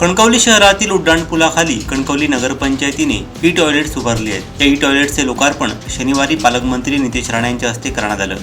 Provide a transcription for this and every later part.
कणकवली शहरातील उड्डाणपुलाखाली कणकवली नगरपंचायतीने ई टॉयलेट्स उभारली आहेत. या ई टॉयलेटचे लोकार्पण शनिवारी पालकमंत्री नितेश राणे यांच्या हस्ते करण्यात आलं.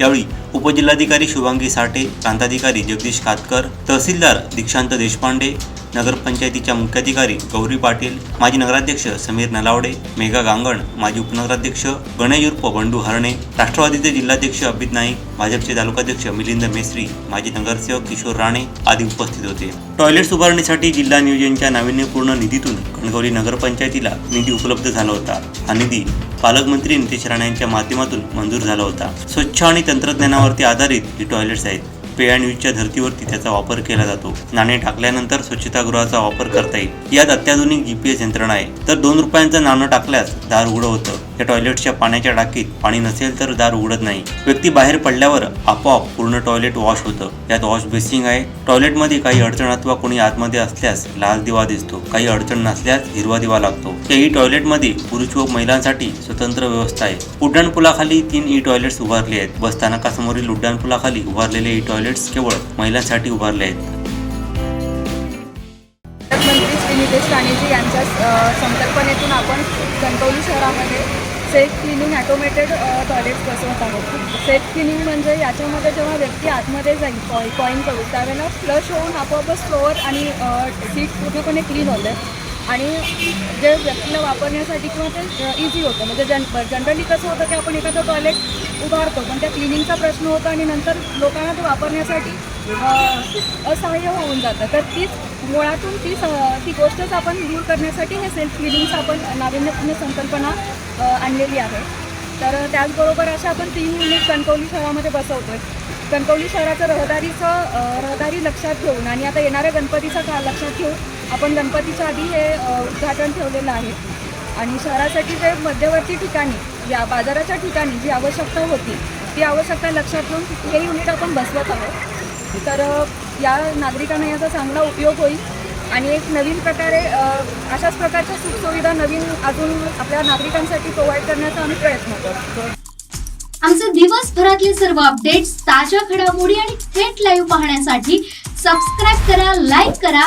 यावेळी उपजिल्हाधिकारी शुभांगी साठे प्रांताधिकारी जगदीश खातकर तहसीलदार दीक्षांत देशपांडे नगरपंचायतीच्या मुख्याधिकारी गौरी पाटील माजी नगराध्यक्ष समीर नलावडे मेघा गांगण माजी उपनगराध्यक्ष गणेश उर्फ बंडू हरणे राष्ट्रवादीचे जिल्हाध्यक्ष अभित नाईक भाजपचे तालुकाध्यक्ष मिलिंद मेसरी माजी नगरसेवक किशोर राणे आदी उपस्थित होते. टॉयलेट्स उभारणीसाठी जिल्हा नियोजनच्या नाविन्यपूर्ण निधीतून कणकवली नगरपंचायतीला निधी उपलब्ध झाला होता. हा निधी पालकमंत्री नितेश राणे यांच्या माध्यमातून मंजूर झाला होता. स्वच्छ आणि तंत्रज्ञानावरती आधारित ही टॉयलेट्स आहेत. पेया धर्तीवरती त्याचा वापर केला जातो. नाणे टाकल्यानंतर स्वच्छतागृहाचा वापर करता येईल. यात अत्याधुनिक जीपीएस यंत्रणा आहे. तर दोन रुपयांचं नाणं टाकल्यास दार उघडं होतं. या टॉयलेटच्या पाण्याच्या टाकीत पाणी नसेल तर दार उघडत नाही. व्यक्ती बाहेर पडल्यावर आपोआप पूर्ण टॉयलेट वॉश होतं. यात वॉश बेसिंग आहे. टॉयलेटमध्ये काही अडचण अथवा कोणी आतमध्ये असल्यास लाल दिवा दिसतो. काही अडचण नसल्यास हिरवा दिवा लागतो. या ई टॉयलेटमध्ये पुरुष व महिलांसाठी स्वतंत्र व्यवस्था आहे. उड्डाणपुलाखाली तीन ई टॉयलेट्स उभारले आहेत. बस स्थानकासमोरील उड्डाणपुलाखाली उभारलेले ई टॉयलेट्स केवळ महिलांसाठी उभारले आहेत. पालकमंत्री श्री नितेश राणेजी यांच्या संकल्पनेतून आपण कणकवली शहरामध्ये सेफ क्लिनिंग ॲटोमेटेड टॉयलेट्स बसवत आहोत. सेफ क्लिनिंग म्हणजे याच्यामध्ये जेव्हा व्यक्ती आतमध्ये जाईल कॉईन करू त्यावेळेला फ्लश होऊन आपोआपच फ्लोअर आणि सीट पूर्णपणे क्लीन होते. आणि जे व्यक्तीला वापरण्यासाठी किंवा ते इझी होतं. म्हणजे जन जनरली कसं होतं की आपण एखादं टॉयलेट उभारतो पण त्या क्लिनिंगचा प्रश्न होता आणि नंतर लोकांना ते वापरण्यासाठी असहाय्य होऊन जातं. तर तीच मुळातून ती स ती गोष्टच आपण दूर करण्यासाठी हे सेल्फ क्लिनिंगचं आपण नाविन्यपूर्ण संकल्पना आणलेली आहे. तर त्याचबरोबर अशा आपण तीन युनिट कणकवली शहरामध्ये बसवतोय. कणकवली शहराचं रहदारीचं रहदारी लक्षात घेऊन आणि आता येणाऱ्या गणपतीचा काळ लक्षात घेऊन आपण गणपतीच्या आधी हे उद्घाटन ठेवलेलं आहे. आणि शहरासाठी जे मध्यवर्ती ठिकाणी या बाजाराच्या ठिकाणी जी आवश्यकता होती ती आवश्यकता लक्षात घेऊन हे युनिट आपण बसवत आहोत. तर या नागरिकांना याचा चांगला उपयोग होईल. आणि एक नवीन प्रकारे अशाच प्रकारच्या सुखसुविधा नवीन अजून आपल्या नागरिकांसाठी प्रोव्हाइड करण्याचा आम्ही प्रयत्न करतो. आमचे दिवसभरातले सर्व अपडेट्स ताज्या घडामोडी आणि थेट लाईव्ह पाहण्यासाठी सबस्क्राईब करा लाईक करा